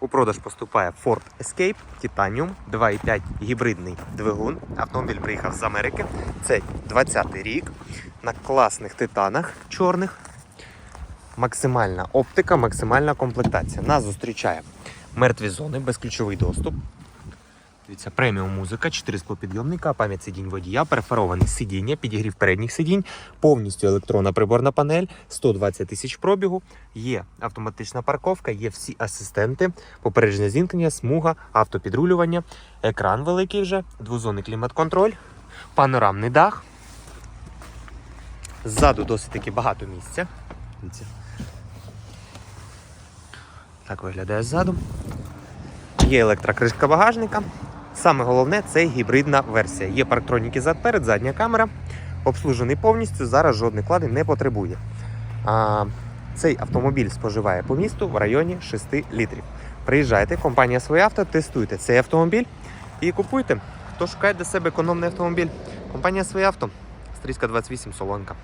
У продаж поступає Ford Escape Titanium 2.5 гібридний двигун. Автомобіль приїхав з Америки. Це 20-й рік на класних титанах чорних. Максимальна оптика, максимальна комплектація. Нас зустрічає мертві зони, безключовий доступ. Дивіться, преміум музика, 4 склопідйомника, пам'ять сидінь водія, перфоровані сидіння, підігрів передніх сидінь, повністю електронна приборна панель, 120 тисяч пробігу, є автоматична парковка, є всі асистенти, попередження зімкнення, смуга, автопідрулювання, екран великий вже, двозонний клімат-контроль, панорамний дах. Ззаду досить таки багато місця. Так виглядає ззаду. Є електрокришка багажника. Саме головне це гібридна версія. Є парктроніки зад перед, задня камера. Обслужений повністю, зараз жодних кладень не потребує. А, цей автомобіль споживає по місту в районі 6 літрів. Приїжджайте, компанія своє авто, тестуйте цей автомобіль і купуйте. Хто шукає для себе економний автомобіль? Компанія своє авто. Стрійська 28 Солонка.